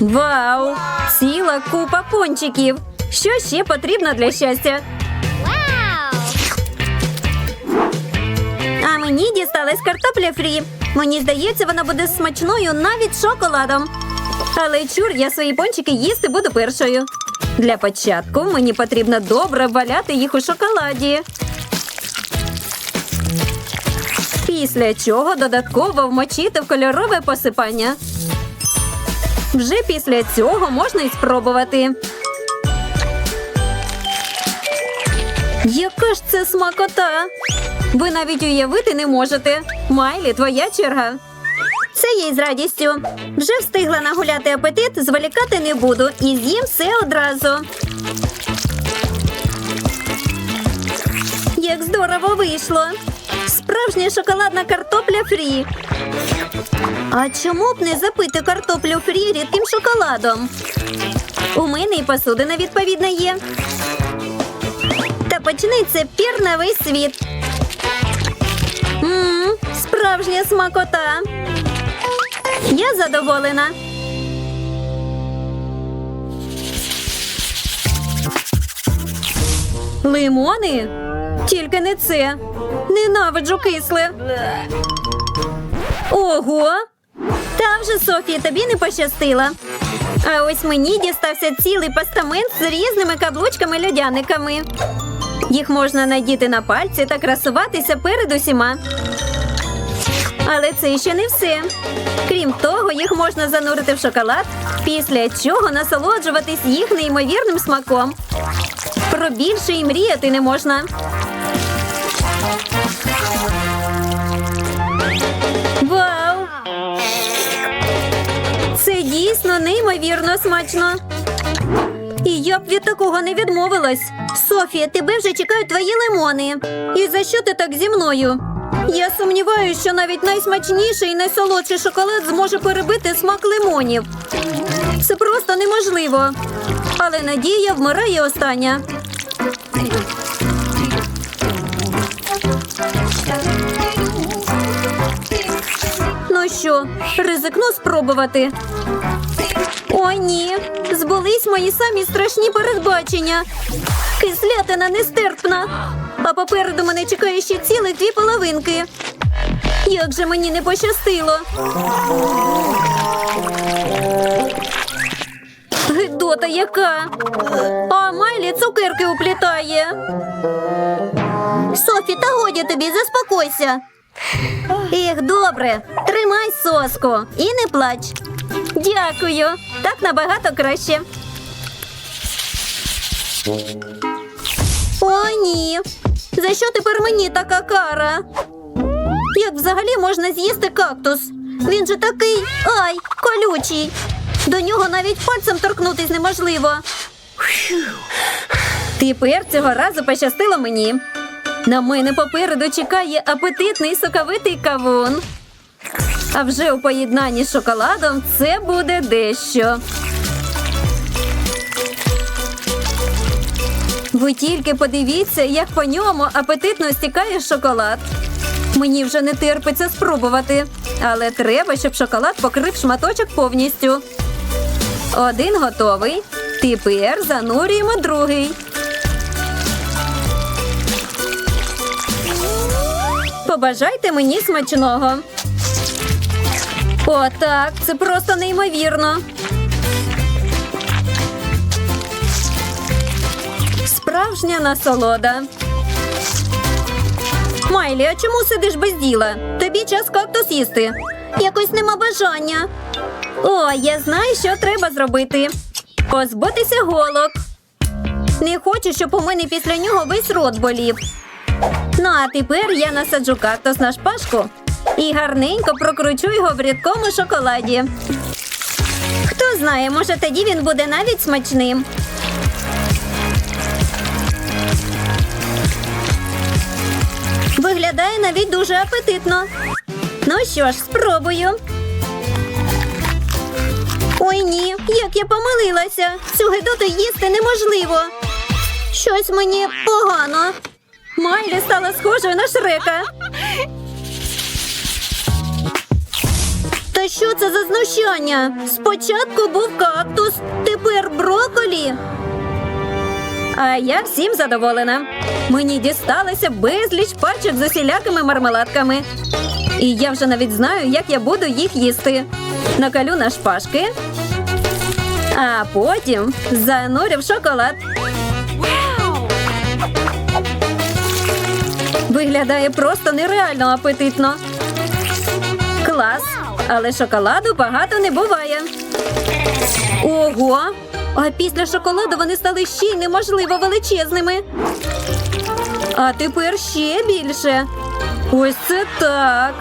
Вау! Ціла купа пончиків. Що ще потрібно для щастя? А мені дісталась картопля фрі. Мені здається, вона буде смачною навіть шоколадом. Але чур, я свої пончики їсти буду першою. Для початку мені потрібно добре валяти їх у шоколаді. Після чого додатково вмочити в кольорове посипання. Вже після цього можна і спробувати. Яка ж це смакота? Ви навіть уявити не можете. Майлі, твоя черга. Це їй з радістю. Вже встигла нагуляти апетит, зволікати не буду і з'їм все одразу. Як здорово вийшло. Справжня шоколадна картопля фрі. А чому б не запити картоплю фрі рідким шоколадом? У мене і посудина відповідна є. Та почнеться пір на весь світ. Мм, справжня смакота. Я задоволена. Лимони? Тільки не це. Ненавиджу кисле. Ого. Та вже Софія, тобі не пощастило. А ось мені дістався цілий постамент з різними каблучками льодяниками. Їх можна надіти на пальці та красуватися перед усіма. Але це ще не все. Крім того, їх можна занурити в шоколад, після чого насолоджуватись їх неймовірним смаком. Про більше і мріяти не можна. Дійсно неймовірно смачно. І я б від такого не відмовилась. Софія, тебе вже чекають твої лимони. І за що ти так зі мною? Я сумніваюся, що навіть найсмачніший і найсолодший шоколад зможе перебити смак лимонів. Це просто неможливо. Але надія вмирає остання. Ну що, ризикну спробувати. О, ні. Збулись мої самі страшні передбачення. Кислятина нестерпна. А попереду мене чекає ще цілих дві половинки. Як же мені не пощастило. Гидота яка. А Майлі цукерки уплітає. Софі, та годі тобі, заспокойся. Ех, добре, тримай соску і не плач. Дякую. Так набагато краще. О, ні. За що тепер мені така кара? Як взагалі можна з'їсти кактус? Він же такий ай, колючий. До нього навіть пальцем торкнутись неможливо. Тепер цього разу пощастило мені. На мене попереду чекає апетитний соковитий кавун. А вже у поєднанні з шоколадом це буде дещо. Ви тільки подивіться, як по ньому апетитно стікає шоколад. Мені вже не терпиться спробувати, але треба, щоб шоколад покрив шматочок повністю. Один готовий. Тепер занурюємо другий. Побажайте мені смачного. О, так, це просто неймовірно. Справжня насолода. Майлі, а чому сидиш без діла? Тобі час кактус їсти. Якось нема бажання. О, я знаю, що треба зробити. Позбутися голок. Не хочу, щоб у мене після нього весь рот болів. Ну, а тепер я насаджу кактус на шпажку і гарненько прокручу його в рідкому шоколаді. Хто знає, може тоді він буде навіть смачним. Виглядає навіть дуже апетитно. Ну що ж, спробую. Ой ні, як я помилилася. Цю гидоту їсти неможливо. Щось мені погано. Майлі стала схожою на шрека. Що це за знущання? Спочатку був кактус, тепер броколі. А я всім задоволена. Мені дісталося безліч пачок з усілякими мармеладками. І я вже навіть знаю, як я буду їх їсти. Накалю на шпажки, а потім занурю в шоколад. Виглядає просто нереально апетитно. Клас. Але шоколаду багато не буває. Ого! А після шоколаду вони стали ще й неможливо величезними. А тепер ще більше. Ось це так.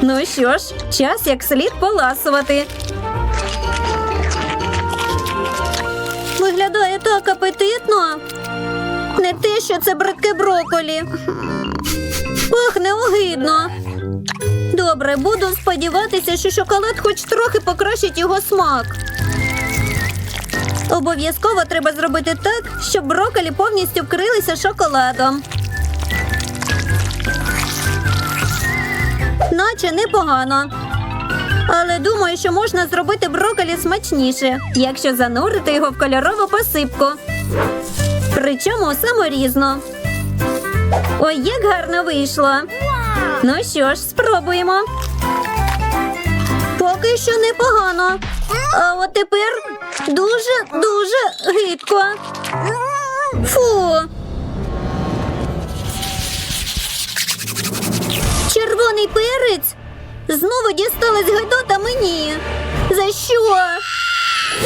Ну що ж, час як слід поласувати. Виглядає так апетитно. Не те, що це бридке броколі. Ох, неогидно. Добре, буду сподіватися, що шоколад хоч трохи покращить його смак. Обов'язково треба зробити так, щоб броколі повністю вкрилися шоколадом. Наче непогано. Але думаю, що можна зробити броколі смачніше, якщо занурити його в кольорову посипку. Причому саморізно. Ой, як гарно вийшло. Ну що ж, спробуємо. Поки що непогано. А от тепер дуже-дуже гидко. Фу. Червоний перець. Знову дісталась гидота мені. За що?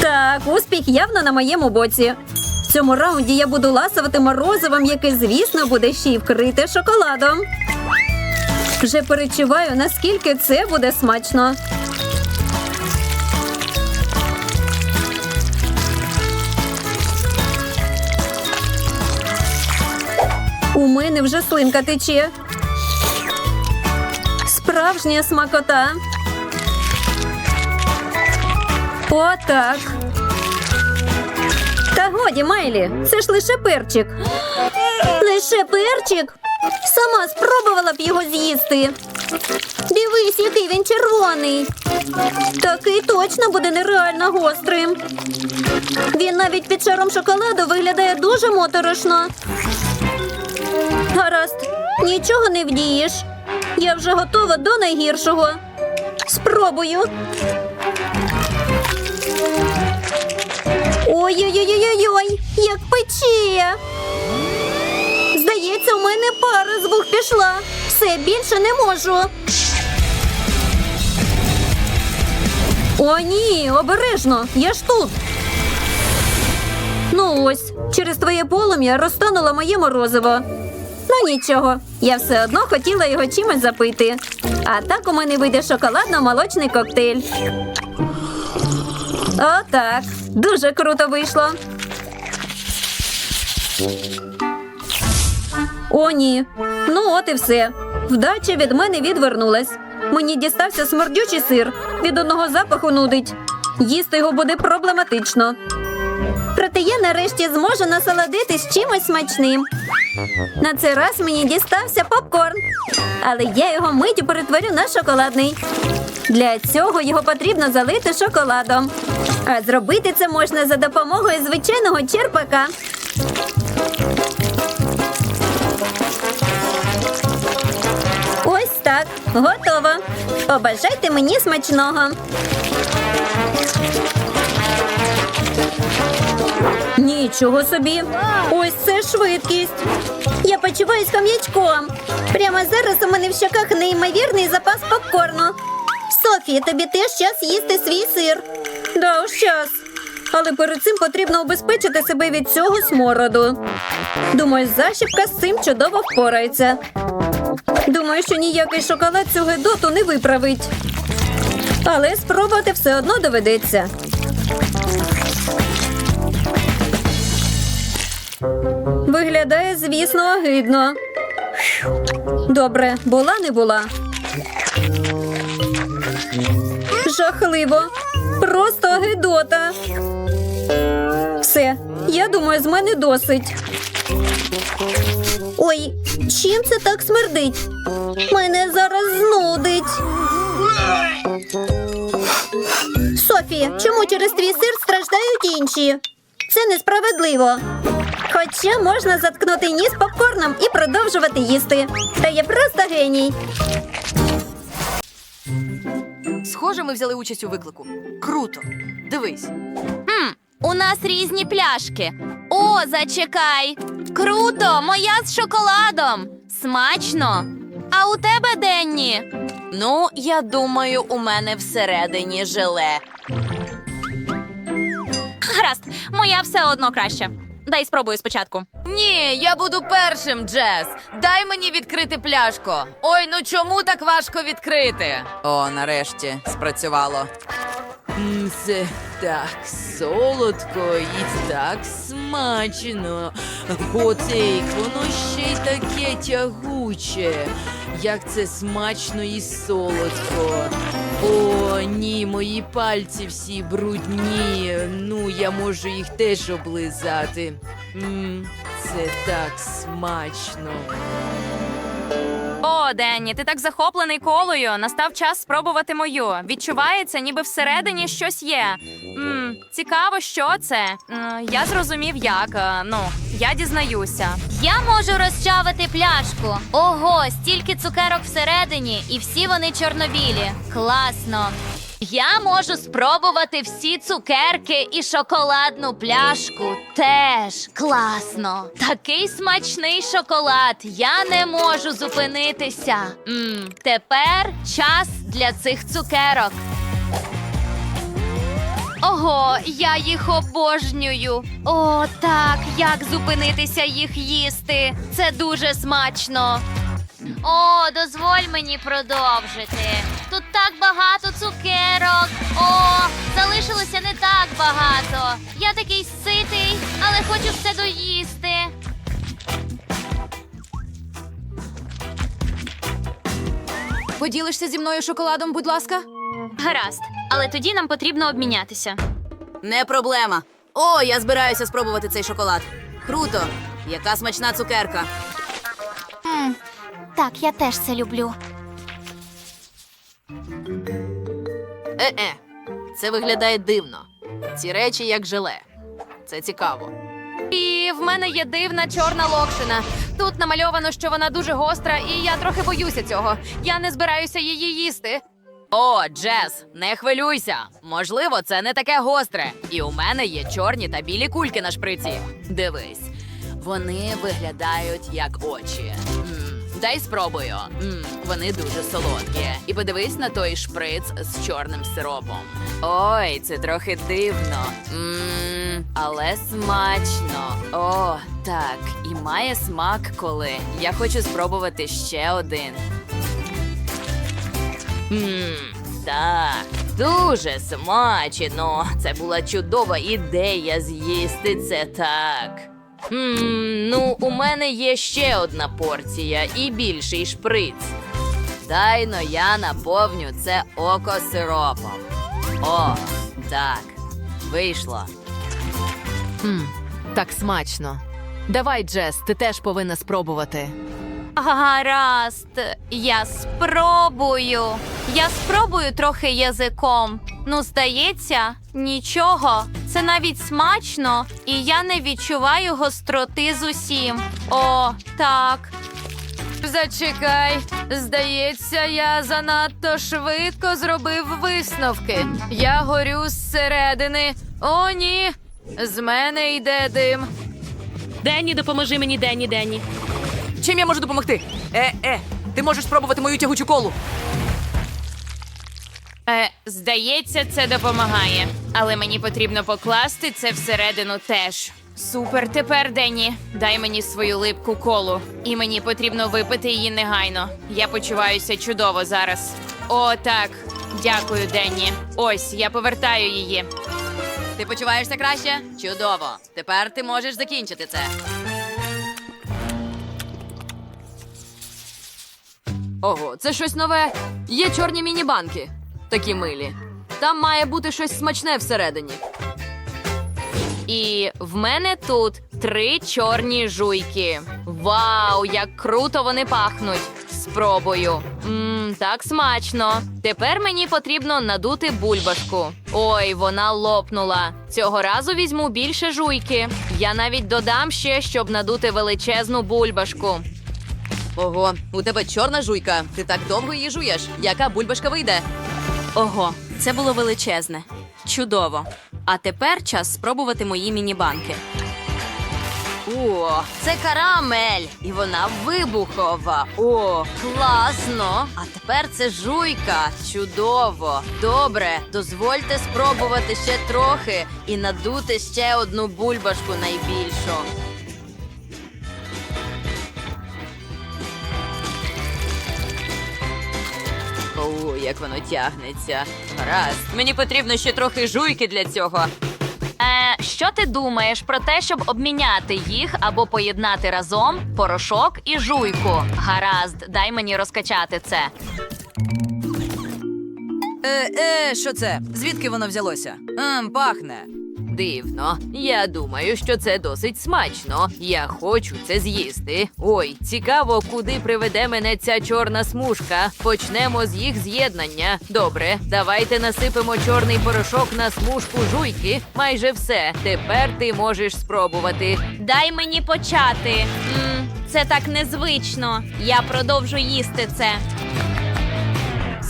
Так, успіх явно на моєму боці. В цьому раунді я буду ласувати морозивом, яке, звісно, буде ще й вкрите шоколадом. Вже перечуваю, наскільки це буде смачно. У мене вже слинка тече. Справжня смакота. Отак. Та годі, Майлі, це ж лише перчик. Лише перчик? Сама спробувала б його з'їсти. Дивись, який він червоний. Такий точно буде нереально гострим. Він навіть під шаром шоколаду виглядає дуже моторошно. Гаразд, нічого не вдієш. Я вже готова до найгіршого. Спробую. Ой-ой-ой-ой-ой, як пече. Здається, у мене пара з вух пішла. Все більше не можу. О, ні, обережно, я ж тут. Ну ось, через твоє полум'я розтануло моє морозиво. Ну нічого, я все одно хотіла його чимось запити. А так у мене вийде шоколадно-молочний коктейль. Отак. Дуже круто вийшло. О, ні. Ну, от і все. Вдача від мене відвернулась. Мені дістався смердючий сир. Від одного запаху нудить. Їсти його буде проблематично. Проте я нарешті зможу насолодитись чимось смачним. На цей раз мені дістався попкорн, але я його миттю перетворю на шоколадний. Для цього його потрібно залити шоколадом. А зробити це можна за допомогою звичайного черпака. Готово. Побажайте мені смачного. Нічого собі. Ось це швидкість. Я почуваюсь кам'ячком. Прямо зараз у мене в щоках неймовірний запас попкорну. Софія, тобі теж час їсти свій сир. Да, уж час. Але перед цим потрібно убезпечити себе від цього смороду. Думаю, защіпка з цим чудово впорається. Думаю, що ніякий шоколад цю гидоту не виправить. Але спробувати все одно доведеться. Виглядає, звісно, огидно. Добре, була не була. Жахливо. Просто гидота. Все, я думаю, з мене досить. Ой, чим це так смердить? Мене зараз знудить. Софі, чому через твій сир страждають інші? Це несправедливо. Хоча можна заткнути ніс попкорном і продовжувати їсти. Та я просто геній. Схоже, ми взяли участь у виклику. Круто. Дивись. Хм, у нас різні пляшки. О, зачекай. Круто! Моя з шоколадом. Смачно. А у тебе Денні? Ну, я думаю, у мене всередині желе. Гаразд, моя все одно краще. Дай спробую спочатку. Ні, я буду першим, Джес. Дай мені відкрити пляшку. Ой, ну чому так важко відкрити? О, нарешті спрацювало. М, Це так солодко і так смачно. Готик, воно ще й таке тягуче. Як це смачно і солодко. О, ні, мої пальці всі брудні. Ну, я можу їх теж облизати. М, це так смачно. Денні, ти так захоплений колою. Настав час спробувати мою. Відчувається, ніби всередині щось є. м цікаво, що це. М, я зрозумів, як. Е, Ну, я дізнаюся. Я можу розчавити пляшку. Ого, стільки цукерок всередині, і всі вони чорнобілі. Класно. Я можу спробувати всі цукерки і шоколадну пляшку. Теж класно. Такий смачний шоколад. Я не можу зупинитися. м тепер час для цих цукерок. Ого, я їх обожнюю. О, так, як зупинитися їх їсти. Це дуже смачно. О, дозволь мені продовжити. Тут так багато цукерок. О, залишилося не так багато. Я такий ситий, але хочу все доїсти. Поділишся зі мною шоколадом, будь ласка? Гаразд, але тоді нам потрібно обмінятися. Не проблема. О, я збираюся спробувати цей шоколад. Круто! Яка смачна цукерка. Так, я теж це люблю. Е-е, це виглядає дивно. Ці речі як желе. Це цікаво. І в мене є дивна чорна локшина. Тут намальовано, що вона дуже гостра, і я трохи боюся цього. Я не збираюся її їсти. О, Джес, не хвилюйся. Можливо, це не таке гостре. І у мене є чорні та білі кульки на шприці. Дивись, вони виглядають як очі. Дай спробую. М, вони дуже солодкі. І подивись на той шприц з чорним сиропом. Ой, це трохи дивно. М, але смачно. О, так, і має смак, коли я хочу спробувати ще один. Мм, так, дуже смачно. Це була чудова ідея з'їсти це так. Мм, ну, у мене є ще одна порція і більший шприц. Дайно я наповню це око сиропом. О, так, вийшло. Мм, так смачно. Давай, Джес, ти теж повинна спробувати. Гаразд, я спробую. Я спробую трохи язиком. Ну, здається, нічого. Це навіть смачно, і я не відчуваю гостроти з усім. О, так. Зачекай, здається, я занадто швидко зробив висновки. Я горю зсередини. О, ні. З мене йде дим. Денні, допоможи мені, Денні, Денні. Чим я можу допомогти? Е, е, ти можеш спробувати мою тягучу колу. Е, здається, це допомагає. Але мені потрібно покласти це всередину теж. Супер, тепер Денні, дай мені свою липку колу. І мені потрібно випити її негайно. Я почуваюся чудово зараз. О, так. Дякую, Денні. Ось, я повертаю її. Ти почуваєшся краще? Чудово. Тепер ти можеш закінчити це. Ого, це щось нове. Є чорні міні-банки. Такі милі. Там має бути щось смачне всередині. І в мене тут три чорні жуйки. Вау, як круто вони пахнуть! Спробую. Мм, Мм, так смачно. Тепер мені потрібно надути бульбашку. Ой, вона лопнула. Цього разу візьму більше жуйки. Я навіть додам ще, щоб надути величезну бульбашку. Ого, у тебе чорна жуйка. Ти так довго її жуєш. Яка бульбашка вийде? Ого, це було величезне. Чудово. А тепер час спробувати мої міні-банки. О, це карамель, і вона вибухова. О, класно! А тепер це жуйка. Чудово. Добре, дозвольте спробувати ще трохи і надути ще одну бульбашку найбільшу. О, як воно тягнеться. Гаразд. Мені потрібно ще трохи жуйки для цього. Е, що ти думаєш про те, щоб обміняти їх або поєднати разом порошок і жуйку? Гаразд, дай мені розкачати це. Е, е, що це? Звідки воно взялося? Мм, пахне. Дивно. Я думаю, що це досить смачно. Я хочу це з'їсти. Ой, цікаво, куди приведе мене ця чорна смужка. Почнемо з їх з'єднання. Добре, давайте насипемо чорний порошок на смужку жуйки. Майже все. Тепер ти можеш спробувати. Дай мені почати. м це так незвично. Я продовжу їсти це.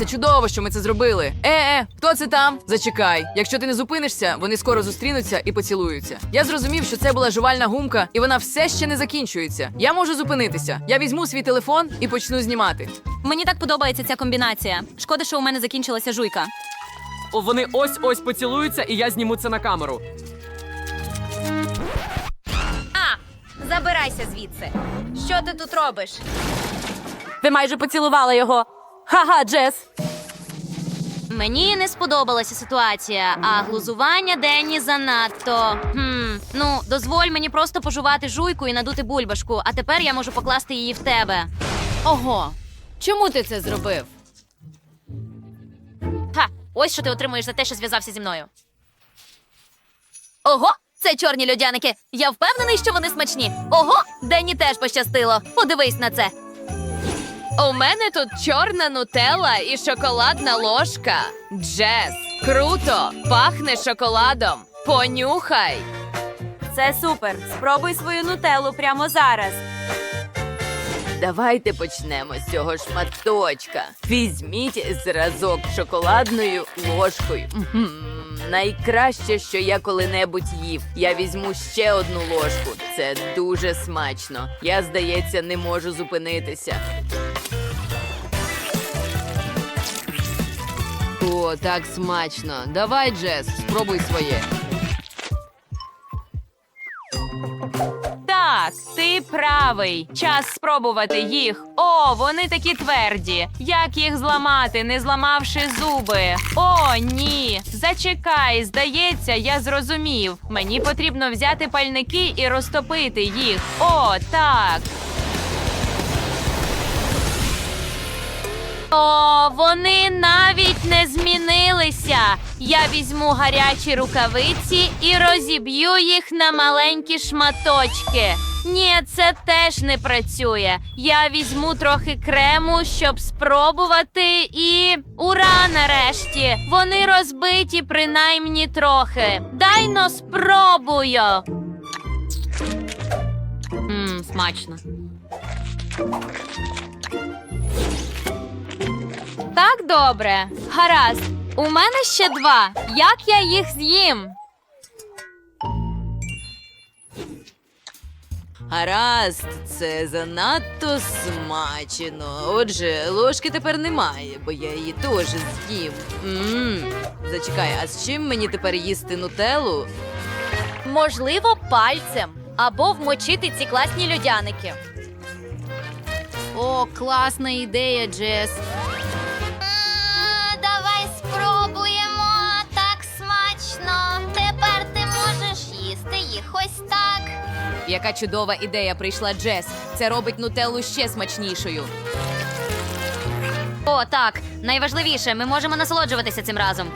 Це чудово, що ми це зробили. Е, е, хто це там? Зачекай. Якщо ти не зупинишся, вони скоро зустрінуться і поцілуються. Я зрозумів, що це була жувальна гумка, і вона все ще не закінчується. Я можу зупинитися. Я візьму свій телефон і почну знімати. Мені так подобається ця комбінація. Шкода, що у мене закінчилася жуйка. О, Вони ось ось поцілуються, і я зніму це на камеру. Забирайся звідси. Що ти тут робиш? Ви майже поцілували його. Ха-ха, Джес. Мені не сподобалася ситуація, а глузування Денні занадто. Хм, ну, дозволь мені просто пожувати жуйку і надути бульбашку, а тепер я можу покласти її в тебе. Ого, чому ти це зробив? Ха, ось що ти отримуєш за те, що зв'язався зі мною. Ого, це чорні льодяники. Я впевнений, що вони смачні. Ого, Денні теж пощастило. Подивись на це. У мене тут чорна нутелла і шоколадна ложка. Джес, круто! Пахне шоколадом. Понюхай. Це супер. Спробуй свою нутеллу прямо зараз. Давайте почнемо з цього шматочка. Візьміть зразок шоколадною ложкою. Найкраще, що я коли-небудь їв. Я візьму ще одну ложку. Це дуже смачно. Я, здається, не можу зупинитися. О, так смачно. Давай, Джес, спробуй своє. Правий. Час спробувати їх. О, вони такі тверді. Як їх зламати, не зламавши зуби? О, ні. Зачекай, здається, я зрозумів. Мені потрібно взяти пальники і розтопити їх. О, так. О, вони навіть не змінилися. Я візьму гарячі рукавиці і розіб'ю їх на маленькі шматочки. Ні, це теж не працює. Я візьму трохи крему, щоб спробувати, і ура нарешті! Вони розбиті принаймні трохи. Дай но спробую. Мм, смачно. Так добре. Гаразд. У мене ще два. Як я їх з'їм? Гаразд, це занадто смачено. Отже, ложки тепер немає, бо я її теж з'їм. Мм. Зачекай, а з чим мені тепер їсти нутеллу? Можливо, пальцем або вмочити ці класні льодяники. О, класна ідея, Джес. Їх ось так. Яка чудова ідея прийшла Джес. Це робить нутеллу ще смачнішою. О, так. Найважливіше, ми можемо насолоджуватися цим разом.